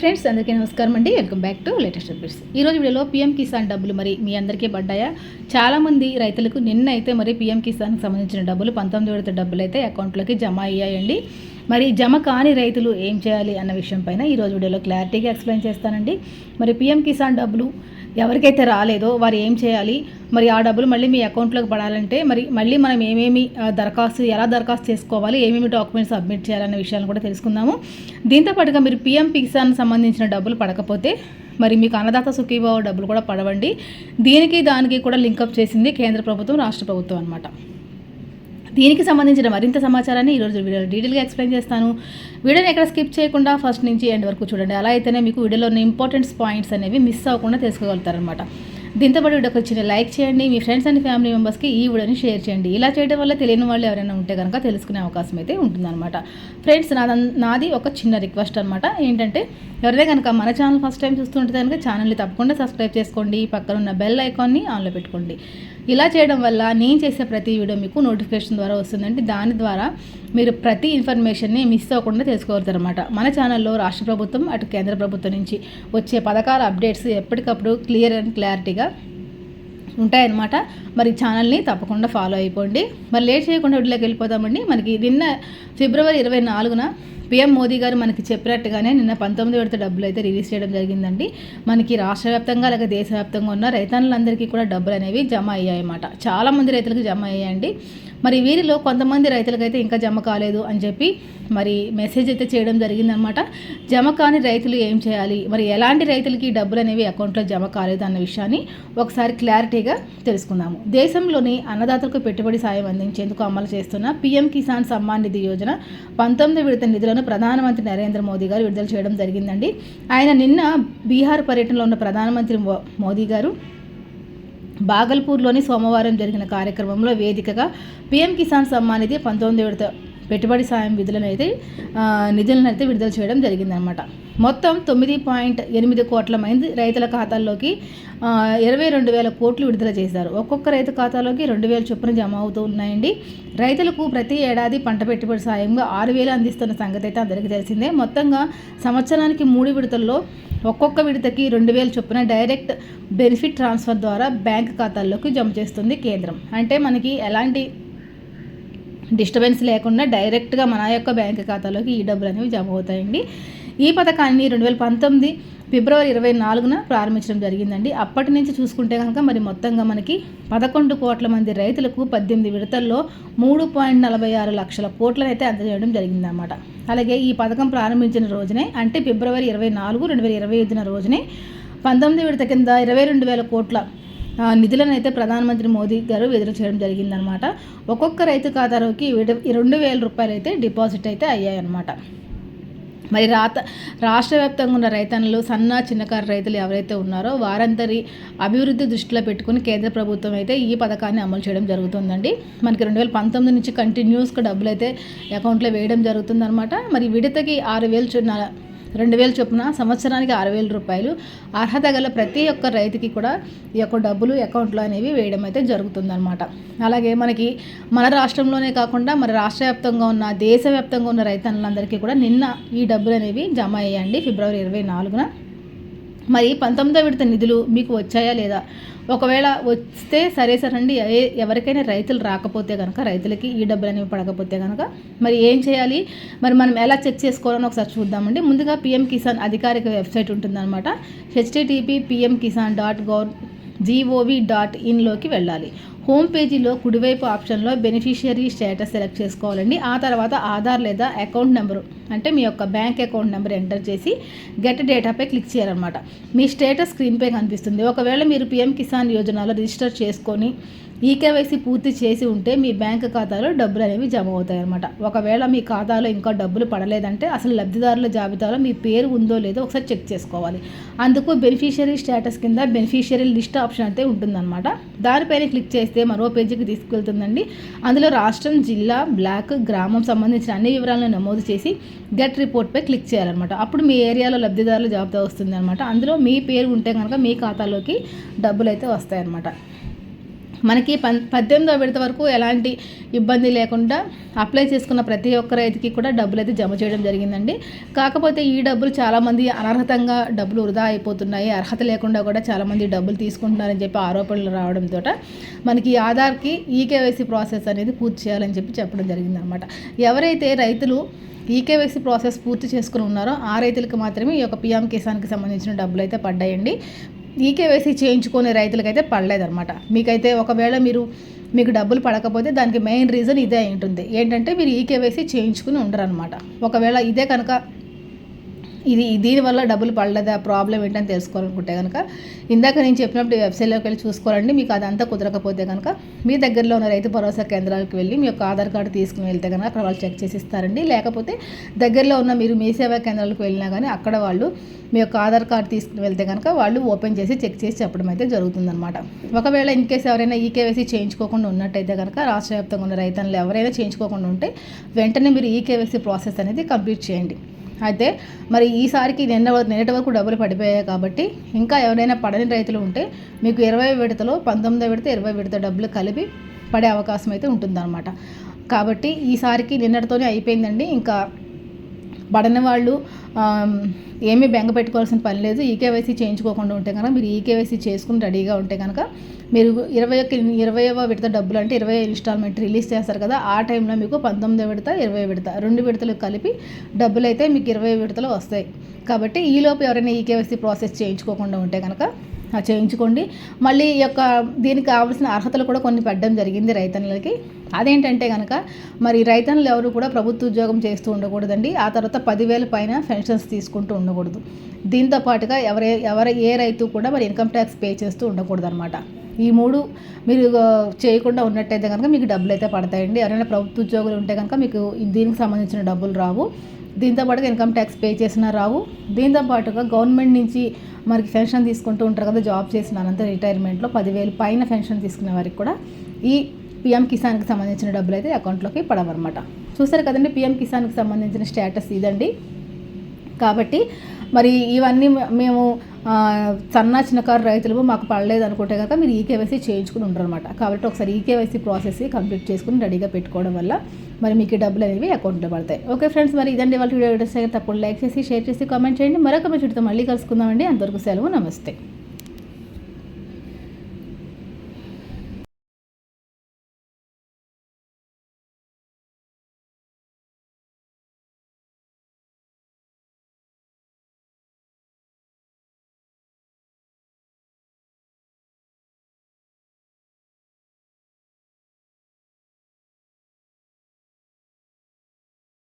Friends అందరికీ నమస్కారం అండి. Welcome back to latest updates ఈరోజు వీడియోలో పీఎం కిసాన్ డబ్బులు మరి మీ అందరికీ పడ్డాయా? చాలామంది రైతులకు నిన్న అయితే మరి పీఎం కిసాన్కి సంబంధించిన డబ్బులు పంతొమ్మిది విడత డబ్బులు అయితే అకౌంట్లోకి జమ అయ్యాయండి. మరి జమ కాని రైతులు ఏం చేయాలి అన్న విషయం పైన ఈరోజు వీడియోలో క్లారిటీగా ఎక్స్ప్లెయిన్ చేస్తానండి. మరి పీఎం కిసాన్ డబ్బులు ఎవరికైతే రాలేదో వారు ఏం చేయాలి? మరి ఆ డబ్బులు మళ్ళీ మీ అకౌంట్లోకి పడాలంటే మరి మళ్ళీ మనం ఏమేమి దరఖాస్తు ఎలా దరఖాస్తు చేసుకోవాలి? ఏమేమి డాక్యుమెంట్స్ సబ్మిట్ చేయాలన్న విషయాలను కూడా తెలుసుకుందాము. దీంతో పాటుగా మీరు పిఎం కిసాన్ సంబంధించిన డబ్బులు పడకపోతే మరి మీకు అన్నదాత సుఖీభావ డబ్బులు కూడా పడవండి. దీనికి దానికి కూడా లింకప్ చేసింది కేంద్ర ప్రభుత్వం రాష్ట్ర ప్రభుత్వం అనమాట దీనికి సంబంధించిన మరింత సమాచారాన్ని ఈరోజు వీడియో డీటెయిల్గా ఎక్స్ప్లెయిన్ చేస్తాను. వీడియోని ఎక్కడ స్కిప్ చేయకుండా ఫస్ట్ నుంచి ఎండ్ వరకు చూడండి. అలా అయితేనే మీకు వీడియోలో ఉన్న ఇంపార్టెంట్స్ పాయింట్స్ అనేవి మిస్ అవ్వకుండా తెలుసుకోగలుగుతారనమాట దీంతో పాటు వీడియోకి వచ్చిన లైక్ చేయండి. మీ ఫ్రెండ్స్ అండ్ ఫ్యామిలీ మెంబర్స్కి ఈ వీడియోని షేర్ చేయండి. ఇలా చేయడం వల్ల తెలియని వాళ్ళు ఎవరైనా ఉంటే కనుక తెలుసుకునే అవకాశం అయితే ఉంటుందన్నమాట. ఫ్రెండ్స్ నాద నాది ఒక చిన్న రిక్వెస్ట్ అనమాట ఏంటంటే ఎవరైనా కనుక మన ఛానల్ ఫస్ట్ టైం చూస్తుంటే కనుక ఛానల్ని తప్పకుండా సబ్స్క్రైబ్ చేసుకోండి. పక్కన ఉన్న బెల్ ఐకాన్ని ఆన్లో పెట్టుకోండి. ఇలా చేయడం వల్ల నేను చేసే ప్రతి వీడియో మీకు నోటిఫికేషన్ ద్వారా వస్తుందంటే దాని ద్వారా మీరు ప్రతి ఇన్ఫర్మేషన్ని మిస్ అవ్వకుండా తెలుసుకోగలుగుతారనమాట మన ఛానల్లో రాష్ట్ర ప్రభుత్వం అటు కేంద్ర ప్రభుత్వం నుంచి వచ్చే పథకాల అప్డేట్స్ ఎప్పటికప్పుడు క్లియర్ అండ్ క్లారిటీగా ఉంటాయన్నమాట. మరి ఛానల్ని తప్పకుండా ఫాలో అయిపోండి. మరి లేట్ చేయకుండా వీటిలోకి వెళ్ళిపోతామండి మనకి నిన్న ఫిబ్రవరి ఇరవై నాలుగున పిఎం మోదీ గారు మనకి చెప్పినట్టుగానే నిన్న పంతొమ్మిది విడత డబ్బులు అయితే రిలీజ్ చేయడం జరిగిందండి. మనకి రాష్ట్ర వ్యాప్తంగా అలాగే దేశవ్యాప్తంగా ఉన్న రైతన్నులందరికీ కూడా డబ్బులు అనేవి జమ అయ్యాయన్నమాట. చాలామంది రైతులకు జమ అయ్యాయండి. మరి వీరిలో కొంతమంది రైతులకైతే ఇంకా జమ కాలేదు అని చెప్పి మరి మెసేజ్ అయితే చేయడం జరిగిందనమాట జమ కాని రైతులు ఏం చేయాలి? మరి ఎలాంటి రైతులకి డబ్బులు అనేవి అకౌంట్లో జమ కాలేదు అన్న విషయాన్ని ఒకసారి క్లారిటీగా తెలుసుకుందాము. దేశంలోని అన్నదాతలకు పెట్టుబడి సాయం అందించేందుకు అమలు చేస్తున్న పీఎం కిసాన్ సమ్మాన్ నిధి యోజన పంతొమ్మిది విడత నిధులను ప్రధానమంత్రి నరేంద్ర మోదీ గారు విడుదల చేయడం జరిగిందండి. ఆయన నిన్న బీహార్ పర్యటనలో ఉన్న ప్రధానమంత్రి మో- మోదీ గారు బాగల్పూర్లోని సోమవారం జరిగిన కార్యక్రమంలో వేదికగా పీఎం కిసాన్ సమ్మాన్ నిధి పంతొమ్మిది విడత పెట్టుబడి సాయం విధులను అయితే నిధులను అయితే విడుదల చేయడం జరిగిందనమాట మొత్తం తొమ్మిది పాయింట్ ఎనిమిది కోట్ల మంది రైతుల ఖాతాల్లోకి ఇరవై రెండు వేల కోట్లు విడుదల చేశారు. ఒక్కొక్క రైతు ఖాతాలోకి రెండు వేల చొప్పున జమ అవుతూ ఉన్నాయండి. రైతులకు ప్రతి ఏడాది పంట పెట్టుబడి సాయంగా ఆరు వేలు అందిస్తున్న సంగతి అయితే అందరికీ తెలిసిందే. మొత్తంగా సంవత్సరానికి మూడు విడతల్లో ఒక్కొక్క విడతకి రెండు వేల చొప్పున డైరెక్ట్ బెనిఫిట్ ట్రాన్స్ఫర్ ద్వారా బ్యాంక్ ఖాతాల్లోకి జమ చేస్తుంది కేంద్రం. అంటే మనకి ఎలాంటి డిస్టర్బెన్స్ లేకుండా డైరెక్ట్గా మన యొక్క బ్యాంక్ ఖాతాలోకి ఈ డబ్బులు అనేవి జమ అవుతాయండి. ఈ పథకాన్ని రెండు వేల పంతొమ్మిది ఫిబ్రవరి ఇరవై నాలుగున ప్రారంభించడం జరిగిందండి. అప్పటి నుంచి చూసుకుంటే కనుక మరి మొత్తంగా మనకి పదకొండు కోట్ల మంది రైతులకు పద్దెనిమిది విడతల్లో మూడు పాయింట్ నలభై ఆరు లక్షల కోట్లనైతే అందజేయడం జరిగిందన్నమాట. అలాగే ఈ పథకం ప్రారంభించిన రోజునే అంటే ఫిబ్రవరి ఇరవై నాలుగు రెండు వేల ఇరవై ఐదున రోజునే పంతొమ్మిది విడత కింద ఇరవై రెండు వేల కోట్ల నిధులను అయితే ప్రధానమంత్రి మోదీ గారు విడుదల చేయడం జరిగిందనమాట ఒక్కొక్క రైతు ఖాతాలోకి రెండు వేల రూపాయలు అయితే డిపాజిట్ అయితే అయ్యాయన్నమాట. మరి రాత రాష్ట్ర వ్యాప్తంగా ఉన్న రైతన్నులు సన్న చిన్నకారు రైతులు ఎవరైతే ఉన్నారో వారందరి అభివృద్ధి దృష్టిలో పెట్టుకుని కేంద్ర ప్రభుత్వం అయితే ఈ పథకాన్ని అమలు చేయడం జరుగుతుందండి. మనకి రెండు వేల పంతొమ్మిది నుంచి కంటిన్యూస్గా డబ్బులు అయితే అకౌంట్లో వేయడం జరుగుతుందన్నమాట. మరి విడతకి ఆరు వేలు చొప్పున రెండు వేలు చొప్పున సంవత్సరానికి ఆరు వేల రూపాయలు. అర్హత గల ప్రతి ఒక్క రైతుకి కూడా ఈ యొక్క డబ్బులు అకౌంట్లో అనేవి వేయడం అయితే జరుగుతుందన్నమాట. అలాగే మనకి మన రాష్ట్రంలోనే కాకుండా మన రాష్ట్ర వ్యాప్తంగా ఉన్న దేశవ్యాప్తంగా ఉన్న రైతన్నులందరికీ కూడా నిన్న ఈ డబ్బులు అనేవి జమ అయ్యాయండి. ఫిబ్రవరి ఇరవై నాలుగున మరి పంతొమ్మిదో విడత నిధులు మీకు వచ్చాయా లేదా? ఒకవేళ వస్తే సరే సరండి ఏ- ఎవరికైనా రైతులు రాకపోతే కనుక రైతులకి ఈ డబ్బులు అనేవి పడకపోతే కనుక మరి ఏం చేయాలి? మరి మనం ఎలా చెక్ చేసుకోవాలని ఒకసారి చూద్దామండి. ముందుగా పిఎం కిసాన్ అధికారిక వెబ్సైట్ ఉంటుందన్నమాట. HTTP PM Kisan dot gov G O V dot ఇన్లోకి వెళ్ళాలి. హోమ్ పేజీలో కుడివైపు ఆప్షన్లో బెనిఫిషియరీ స్టేటస్ సెలెక్ట్ చేసుకోవాలండి. ఆ తర్వాత ఆధార్ లేదా అకౌంట్ నెంబరు అంటే మీ యొక్క బ్యాంక్ అకౌంట్ నెంబర్ ఎంటర్ చేసి గెట్ డేటాపై క్లిక్ చేయాలన్నమాట. మీ స్టేటస్ స్క్రీన్పై కనిపిస్తుంది. ఒకవేళ మీరు పిఎం కిసాన్ యోజనలో రిజిస్టర్ చేసుకొని ఈకేవైసీ పూర్తి చేసి ఉంటే మీ బ్యాంక్ ఖాతాలో డబ్బులు అనేవి జమ అవుతాయి అనమాట ఒకవేళ మీ ఖాతాలో ఇంకా డబ్బులు పడలేదంటే అసలు లబ్ధిదారుల జాబితాలో మీ పేరు ఉందో లేదో ఒకసారి చెక్ చేసుకోవాలి. అందుకు బెనిఫిషియరీ స్టేటస్ కింద బెనిఫిషియరీ లిస్ట్ ఆప్షన్ అయితే ఉంటుందన్నమాట. దానిపైన క్లిక్ చేస్తే మరో పేజీకి తీసుకెళ్తుందండి. అందులో రాష్ట్రం జిల్లా బ్లాక్ గ్రామం సంబంధించిన అన్ని వివరాలను నమోదు చేసి గెట్ రిపోర్ట్పై క్లిక్ చేయాలన్నమాట. అప్పుడు మీ ఏరియాలో లబ్ధిదారుల జాబితా వస్తుంది అనమాట అందులో మీ పేరు ఉంటే కనుక మీ ఖాతాలోకి డబ్బులు అయితే వస్తాయన్నమాట. మనకి పన్ పద్దెనిమిదో విడత వరకు ఎలాంటి ఇబ్బంది లేకుండా అప్లై చేసుకున్న ప్రతి ఒక్క రైతుకి కూడా డబ్బులు అయితే జమ చేయడం జరిగిందండి. కాకపోతే ఈ డబ్బులు చాలామంది అనర్హతంగా డబ్బులు వృధా అయిపోతున్నాయి. అర్హత లేకుండా కూడా చాలామంది డబ్బులు తీసుకుంటున్నారని చెప్పి ఆరోపణలు రావడంతో మనకి ఆధార్కి ఈకేవైసీ ప్రాసెస్ అనేది పూర్తి చేయాలని చెప్పి చెప్పడం జరిగిందనమాట. ఎవరైతే రైతులు ఈకేవైసీ ప్రాసెస్ పూర్తి చేసుకుని ఉన్నారో ఆ రైతులకు మాత్రమే ఈ యొక్క పిఎం కిసాన్కి సంబంధించిన డబ్బులు అయితే పడ్డాయండి. ఈకేవైసీ చేయించుకునే రైతులకైతే పడలేదన్నమాట. మీకైతే ఒకవేళ మీరు మీకు డబ్బులు పడకపోతే దానికి మెయిన్ రీజన్ ఇదే ఉంటుంది. ఏంటంటే మీరు ఈకేవైసీ చేయించుకుని ఉండరు అనమాట ఒకవేళ ఇదే కనుక ఇది దీనివల్ల డబ్బులు పడలేదా? ప్రాబ్లం ఏంటని తెలుసుకోవాలనుకుంటే కనుక ఇందాక నేను చెప్పినప్పుడు వెబ్సైట్లోకి వెళ్ళి చూసుకోవాలండి. మీకు అదంతా కుదరకపోతే కనుక మీ దగ్గరలో ఉన్న రైతు భరోసా కేంద్రాలకు వెళ్ళి మీ యొక్క ఆధార్ కార్డు తీసుకుని వెళ్తే కనుక అక్కడ వాళ్ళు చెక్ చేసి ఇస్తారండి లేకపోతే దగ్గరలో ఉన్న మీరు మీ సేవా కేంద్రాలకు వెళ్ళినా కానీ అక్కడ వాళ్ళు మీ యొక్క ఆధార్ కార్డు తీసుకుని వెళ్తే కనుక వాళ్ళు ఓపెన్ చేసి చెక్ చేసి చెప్పడం అయితే జరుగుతుందన్నమాట. ఒకవేళ ఇన్ కేసు ఎవరైనా ఈకేవైసీ చేయించుకోకుండా ఉన్నట్టయితే కనుక రాష్ట్ర వ్యాప్తంగా ఉన్న రైతన్నులు ఎవరైనా చేయించుకోకుండా ఉంటే వెంటనే మీరు ఈకేవైసీ ప్రాసెస్ అనేది కంప్లీట్ చేయండి. అయితే మరి ఈసారికి నిన్న నిన్నటి వరకు డబ్బులు పడిపోయాయి కాబట్టి ఇంకా ఎవరైనా పడని రైతులు ఉంటే మీకు ఇరవై విడతలో పంతొమ్మిదో విడత ఇరవై విడత డబ్బులు కలిపి పడే అవకాశం అయితే ఉంటుందన్నమాట. కాబట్టి ఈసారికి నిన్నటితోనే అయిపోయిందండి. ఇంకా పడని వాళ్ళు ఏమీ బెంగ పెట్టుకోవాల్సిన పని లేదు. ఈకేవైసీ చేయించుకోకుండా ఉంటే కనుక మీరు ఈకేవైసీ చేసుకుని రెడీగా ఉంటే కనుక మీరు ఇరవై ఒక్క ఇరవైవ విడత డబ్బులు అంటే ఇరవై ఇన్స్టాల్మెంట్ రిలీజ్ చేస్తారు కదా ఆ టైంలో మీకు పంతొమ్మిదో విడత ఇరవై విడత రెండు విడతలు కలిపి డబ్బులు అయితే మీకు ఇరవై విడతలు వస్తాయి. కాబట్టి ఈలోపు ఎవరైనా ఈకేవైసీ ప్రాసెస్ చేయించుకోకుండా ఉంటే కనుక చేయించుకోండి. మళ్ళీ ఈ యొక్క దీనికి కావాల్సిన అర్హతలు కూడా కొన్ని పెట్టడం జరిగింది రైతన్నులకి. అదేంటంటే కనుక మరి రైతన్నులు ఎవరు కూడా ప్రభుత్వ ఉద్యోగం చేస్తూ ఉండకూడదండి. ఆ తర్వాత పదివేల పైన పెన్షన్స్ తీసుకుంటూ ఉండకూడదు. దీంతో పాటుగా ఎవరే ఎవరు ఏ రైతు కూడా మరి ఇన్కమ్ ట్యాక్స్ పే చేస్తూ ఉండకూడదు అనమాట ఈ మూడు మీరు చేయకుండా ఉన్నట్టయితే కనుక మీకు డబ్బులు అయితే పడతాయండి. ఎవరైనా ప్రభుత్వ ఉద్యోగులు ఉంటే కనుక మీకు దీనికి సంబంధించిన డబ్బులు రావు. దీంతో పాటుగా ఇన్కమ్ ట్యాక్స్ పే చేసినా రావు. దీంతో పాటుగా గవర్నమెంట్ నుంచి మనకి పెన్షన్ తీసుకుంటూ ఉంటారు కదా జాబ్ చేసిన అనంతరం రిటైర్మెంట్లో పదివేలు పైన పెన్షన్ తీసుకునే వారికి కూడా ఈ పిఎం కిసాన్కి సంబంధించిన డబ్బులు అయితే అకౌంట్లోకి పడవన్నమాట. చూసారు కదండి పిఎం కిసాన్కి సంబంధించిన స్టేటస్ ఇదండి. కాబట్టి మరి ఇవన్నీ మేము సన్న చిన్నకారు రైతులు మాకు పడలేదు అనుకుంటే కనుక మీరు ఈకేవైసీ చేయించుకుని ఉండరు అనమాట కాబట్టి ఒకసారి ఈకేవైసీ ప్రాసెస్ కంప్లీట్ చేసుకుని రెడీగా పెట్టుకోవడం వల్ల మరి మీకు డబ్బులు అనేవి అకౌంట్లో పడతాయి. ఓకే ఫ్రెండ్స్ మరి ఇదండి వాళ్ళ వీడియో. తప్పకుండా లైక్ చేసి షేర్ చేసి కామెంట్ చేయండి. మరొక మెచ్చుడితో మళ్ళీ కలుసుకుందామండి. అంతవరకు సెలవు నమస్తే.